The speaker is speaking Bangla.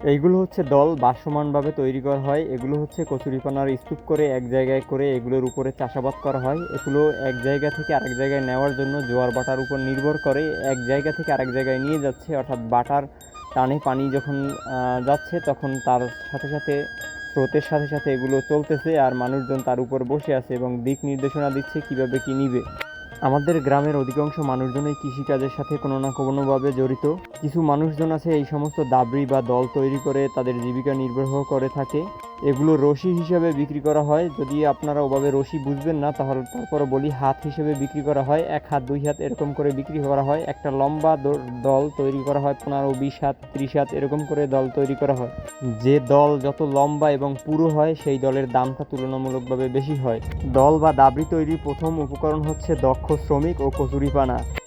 এইগুলো হচ্ছে দল বাসমানভাবে তৈরি করা হয়। এগুলো হচ্ছে কচুরিপানার স্তূপ করে এক জায়গায় করে এগুলোর উপরে চাষাবাদ করা হয়। এগুলো এক জায়গা থেকে আরেক জায়গায় নেওয়ার জন্য জোয়ার বাটার উপর নির্ভর করে এক জায়গা থেকে আরেক জায়গায় নিয়ে যাচ্ছে। অর্থাৎ বাটার টানে পানি যখন যাচ্ছে তখন তার সাথে সাথে, স্রোতের সাথে সাথে এগুলো চলতেছে আর মানুষজন তার উপর বসে আছে এবং দিক নির্দেশনা দিচ্ছে কীভাবে কি নিবে। আমাদের গ্রামের অধিকাংশ মানুষজনই কৃষিকাজের সাথে কোনো না কোনোভাবে জড়িত। কিছু মানুষজন আছে এই সমস্ত দাবড়ি বা দল তৈরি করে তাদের জীবিকা নির্বাহ করে থাকে। এগুলো রশি হিসেবে বিক্রি করা হয়। যদি আপনারা ওভাবে রশি বুঝবেন না, তাহলে তারপরে বলি হাত হিসেবে বিক্রি করা হয়। এক হাত, দুই হাত এরকম করে বিক্রি করা হয়। একটা লম্বা দল তৈরি করা হয়, পনেরো, বিশ হাত, ত্রিশ হাত এরকম করে দল তৈরি করা হয়। যে দল যত লম্বা এবং পুরো হয়, সেই দলের দামটা তুলনামূলকভাবে বেশি হয়। দল বা দাবড়ি তৈরির প্রথম উপকরণ হচ্ছে দক্ষ শ্রমিক ও কচুরিপানা।